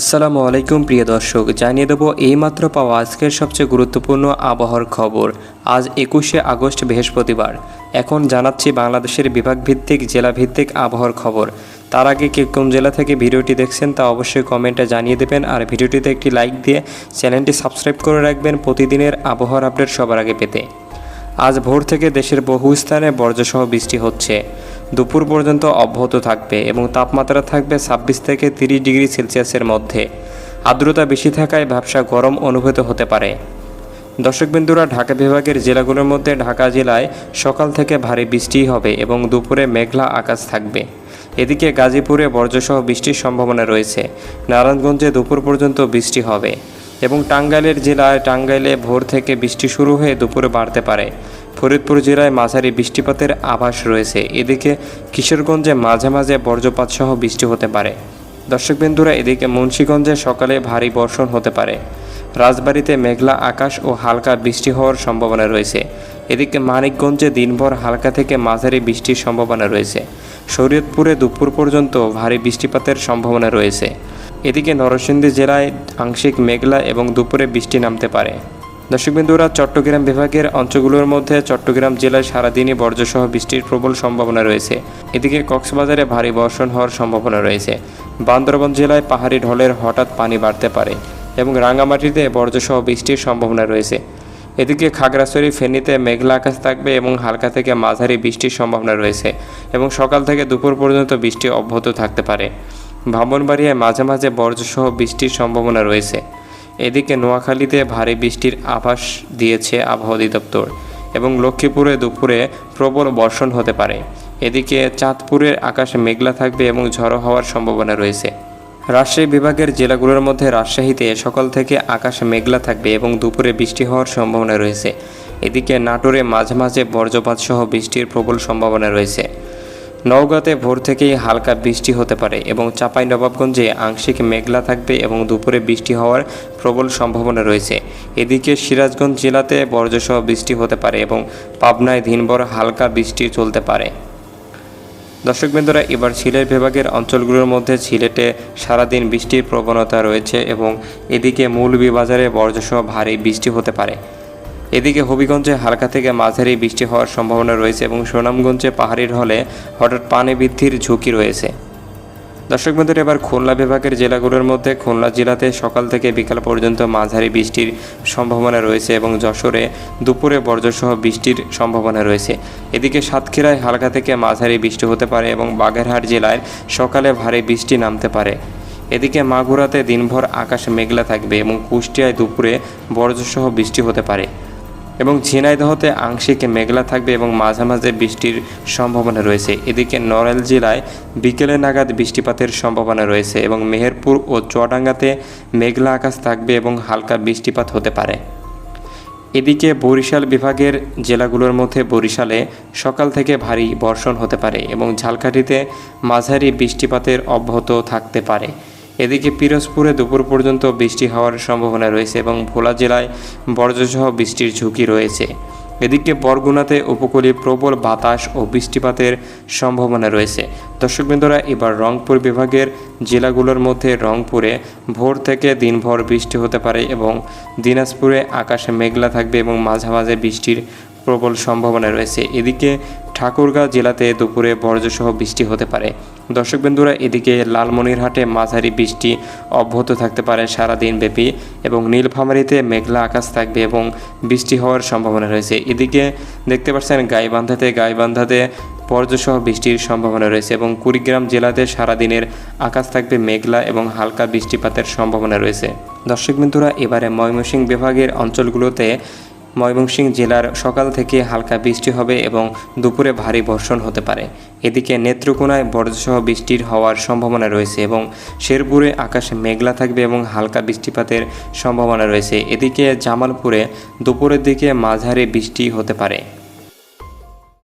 আসসালামু আলাইকুম, প্রিয় দর্শক। জানিয়ে দেবো, এইমাত্র পাওয়া আজকের সবচেয়ে গুরুত্বপূর্ণ আবহাওয়ার খবর। আজ একুশে আগস্ট, বৃহস্পতিবার। এখন জানাচ্ছি বাংলাদেশের বিভাগভিত্তিক, জেলাভিত্তিক আবহাওয়ার খবর। তার আগে কে কোন জেলা থেকে ভিডিওটি দেখছেন তা অবশ্যই কমেন্টে জানিয়ে দেবেন। আর ভিডিওটিতে একটি লাইক দিয়ে চ্যানেলটি সাবস্ক্রাইব করে রাখবেন। প্রতিদিনের আবহাওয়ার আপডেট সবার আগে পেতে। আজ ভোর থেকে দেশের বহু স্থানে বর্জ্যসহ বৃষ্টি হচ্ছে। দুপুর পর্যন্ত অব্যাহত থাকবে এবং তাপমাত্রা থাকবে ছাব্বিশ থেকে তিরিশ ডিগ্রি সেলসিয়াসের মধ্যে। আর্দ্রতা বেশি থাকায় ব্যবসা গরম অনুভূত হতে পারে। দর্শকবিন্দুরা ঢাকা বিভাগের জেলাগুলোর মধ্যে ঢাকা জেলায় সকাল থেকে ভারী বৃষ্টি হবে এবং দুপুরে মেঘলা আকাশ থাকবে। এদিকে গাজীপুরে বর্জ্যসহ বৃষ্টির সম্ভাবনা রয়েছে। নারায়ণগঞ্জে দুপুর পর্যন্ত বৃষ্টি হবে। এবং টাঙ্গাইলের জেলায় টাঙ্গাইলে ভোর থেকে বৃষ্টি শুরু হয়ে দুপুরে বাড়তে পারে। ফরিদপুর জেলায় মাঝারি বৃষ্টিপাতের আভাস রয়েছে। এদিকে কিশোরগঞ্জে মাঝে মাঝে বজ্রপাত সহ বৃষ্টি হতে পারে। দর্শকবিন্দুরা এদিকে মুন্সীগঞ্জে সকালে ভারী বর্ষণ হতে পারে। রাজবাড়িতে মেঘলা আকাশ ও হালকা বৃষ্টি হওয়ার সম্ভাবনা রয়েছে। এদিকে মানিকগঞ্জে দিনভর হালকা থেকে মাঝারি বৃষ্টির সম্ভাবনা রয়েছে। শরীয়তপুরে দুপুর পর্যন্ত ভারী বৃষ্টিপাতের সম্ভাবনা রয়েছে। এদিকে নরসিংদী জেলায় আংশিক মেঘলা এবং দুপুরে বৃষ্টি নামতে পারে। দর্শকবিন্দুরা চট্টগ্রাম বিভাগের অঞ্চলগুলোর মধ্যে চট্টগ্রাম জেলায় সারাদিনই বর্জ্যসহ বৃষ্টির প্রবল সম্ভাবনা রয়েছে। এদিকে কক্সবাজারে ভারী বর্ষণ হওয়ার সম্ভাবনা রয়েছে। বান্দরবন জেলায় পাহাড়ি ঢলের হঠাৎ পানি বাড়তে পারে এবং রাঙামাটিতে বর্জ্যসহ বৃষ্টির সম্ভাবনা রয়েছে। এদিকে খাগড়াছড়ি ফেনীতে মেঘলা আকাশ থাকবে এবং হালকা থেকে মাঝারি বৃষ্টির সম্ভাবনা রয়েছে এবং সকাল থেকে দুপুর পর্যন্ত বৃষ্টি অব্যাহত থাকতে পারে। ব্রাহ্মণবাড়িয়ায় মাঝে মাঝে বর্জ্যসহ বৃষ্টির সম্ভাবনা রয়েছে। এদিকে নোয়াখালীতে ভারী বৃষ্টির আভাস দিয়েছে আবহাওয়া অধিদপ্তর এবং লক্ষ্মীপুরে দুপুরে প্রবল বর্ষণ হতে পারে। এদিকে চাঁদপুরের আকাশে মেঘলা থাকবে এবং ঝড়ো হওয়ার সম্ভাবনা রয়েছে। রাজশাহী বিভাগের জেলাগুলোর মধ্যে রাজশাহীতে সকাল থেকে আকাশ মেঘলা থাকবে এবং দুপুরে বৃষ্টি হওয়ার সম্ভাবনা রয়েছে। এদিকে নাটোরে মাঝে মাঝে বজ্রপাত সহ বৃষ্টির প্রবল সম্ভাবনা রয়েছে। নওগাঁতে ভোর থেকেই হালকা বৃষ্টি হতে পারে এবং চাপাই নবাবগঞ্জে আংশিক মেঘলা থাকবে এবং দুপুরে বৃষ্টি হওয়ার প্রবল সম্ভাবনা রয়েছে। এদিকে সিরাজগঞ্জ জেলাতে বর্জ্যসহ বৃষ্টি হতে পারে এবং পাবনায় দিনভর হালকা বৃষ্টি চলতে পারে। দর্শকবৃন্দরা এবার সিলেট বিভাগের অঞ্চলগুলোর মধ্যে সিলেটে সারাদিন বৃষ্টির প্রবণতা রয়েছে এবং এদিকে মৌলভীবাজারে বর্জ্যসহ ভারী বৃষ্টি হতে পারে। এদিকে হবিগঞ্জে হালকা থেকে মাঝারি বৃষ্টি হওয়ার সম্ভাবনা রয়েছে এবং সুনামগঞ্জে পাহাড়ি হলে হঠাৎ পানি বৃদ্ধির ঝুঁকি রয়েছে। দর্শক বন্ধুরা, এবার খুলনা বিভাগের জেলাগুলোর মধ্যে খুলনা জেলাতে সকাল থেকে বিকাল পর্যন্ত মাঝারি বৃষ্টির সম্ভাবনা রয়েছে এবং যশোরে দুপুরে বর্জ্যসহ বৃষ্টির সম্ভাবনা রয়েছে। এদিকে সাতক্ষীরায় হালকা থেকে মাঝারি বৃষ্টি হতে পারে এবং বাগেরহাট জেলায় সকালে ভারী বৃষ্টি নামতে পারে। এদিকে মাগুরাতে দিনভর আকাশ মেঘলা থাকবে এবং কুষ্টিয়ায় দুপুরে বর্জ্যসহ বৃষ্টি হতে পারে। এবং ঝিনাইদহতে আংশিক মেঘলা থাকবে এবং মাঝে মাঝে বৃষ্টির সম্ভাবনা রয়েছে। এদিকে নড়াইল জেলায় বিকেলে নাগাদ বৃষ্টিপাতের সম্ভাবনা রয়েছে এবং মেহেরপুর ও চুয়াডাঙ্গাতে মেঘলা আকাশ থাকবে এবং হালকা বৃষ্টিপাত হতে পারে। এদিকে বরিশাল বিভাগের জেলাগুলোর মধ্যে বরিশালে সকাল থেকে ভারী বর্ষণ হতে পারে এবং ঝালকাঠিতে মাঝারি বৃষ্টিপাতের অব্যাহত থাকতে পারে। এদিকে পিরোজপুরে দুপুর পর্যন্ত বৃষ্টি হওয়ার সম্ভাবনা রয়েছে এবং ভোলা জেলায় বর্জ্যসহ বৃষ্টির ঝুঁকি রয়েছে। এদিকে বরগুনাতে উপকূলীয় প্রবল বাতাস ও বৃষ্টিপাতের সম্ভাবনা রয়েছে। দর্শকবৃন্দরা, এবার রংপুর বিভাগের জেলাগুলোর মধ্যে রংপুরে ভোর থেকে দিনভর বৃষ্টি হতে পারে এবং দিনাজপুরে আকাশে মেঘলা থাকবে এবং মাঝে মাঝে বৃষ্টির প্রবল সম্ভাবনা রয়েছে। এদিকে ঠাকুরগাঁও জেলাতে দুপুরে বর্জ্যসহ বৃষ্টি হতে পারে। দর্শকবৃন্দুরা এদিকে লালমনিরহাটে মাঝারি বৃষ্টি অব্যাহত থাকতে পারে সারাদিন ব্যাপী এবং নীলফামারীতে মেঘলা আকাশ থাকবে এবং বৃষ্টি হওয়ার সম্ভাবনা রয়েছে। এদিকে দেখতে পাচ্ছেন গাইবান্ধাতে গাইবান্ধাতে বর্জ্যসহ বৃষ্টির সম্ভাবনা রয়েছে এবং কুড়িগ্রাম জেলাতে সারাদিনের আকাশ থাকবে মেঘলা এবং হালকা বৃষ্টিপাতের সম্ভাবনা রয়েছে। দর্শকবৃন্দুরা এবারে ময়মনসিংহ বিভাগের অঞ্চলগুলোতে ময়মনসিংহ জেলার সকাল থেকে হালকা বৃষ্টি হবে এবং দুপুরে ভারী বর্ষণ হতে পারে। এদিকে নেত্রকোনায় বর্জ্যসহ বৃষ্টির হওয়ার সম্ভাবনা রয়েছে এবং শেরপুরে আকাশে মেঘলা থাকবে এবং হালকা বৃষ্টিপাতের সম্ভাবনা রয়েছে। এদিকে জামালপুরে দুপুরের দিকে মাঝারি বৃষ্টি হতে পারে।